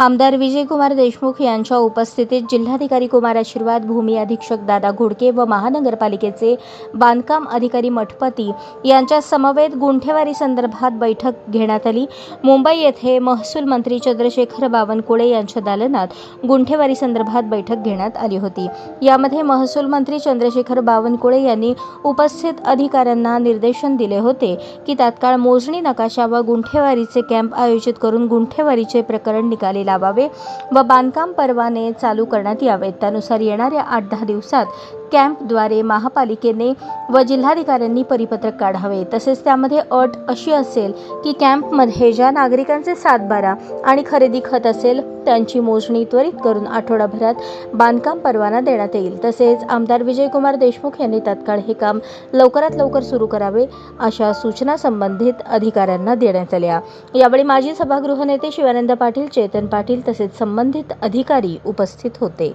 आमदार विजयकुमार देशमुख यांच्या उपस्थितीत जिल्हाधिकारी कुमार आशीर्वाद भूमी अधीक्षक दादा घोडके व महानगरपालिकेचे बांधकाम अधिकारी मठपती यांच्या समवेत गुंठेवारी संदर्भात बैठक घेण्यात आली. मुंबई येथे महसूल मंत्री चंद्रशेखर बावनकुळे यांच्या दालनात गुंठेवारी संदर्भात बैठक घेण्यात आली होती. यामध्ये महसूल मंत्री चंद्रशेखर बावनकुळे यांनी उपस्थित अधिकाऱ्यांना निर्देशन दिले होते की तात्काळ मोजणी नकाशा व गुंठेवारीचे कॅम्प आयोजित करून गुंठेवारीचे प्रकरण निकाली लावावे व बांधकाम परवाने चालू करण्यात यावेत. त्यानुसार येणाऱ्या आठ दहा दिवसात कॅम्पद्वारे महापालिकेने व जिल्हाधिकाऱ्यांनी परिपत्रक काढावे. तसेच त्यामध्ये अट अशी असेल की कॅम्पमध्ये ज्या नागरिकांचे सातबारा आणि खरेदी खत असेल त्यांची मोजणी त्वरित करून आठवडाभरात बांधकाम परवाना देण्यात येईल. तसेच आमदार विजयकुमार देशमुख यांनी तात्काळ हे काम लवकरात लवकर सुरू करावे अशा सूचना संबंधित अधिकाऱ्यांना देण्यात आल्या. यावेळी माजी सभागृह नेते शिवानंद पाटील चेतन पाटील तसेच संबंधित अधिकारी उपस्थित होते.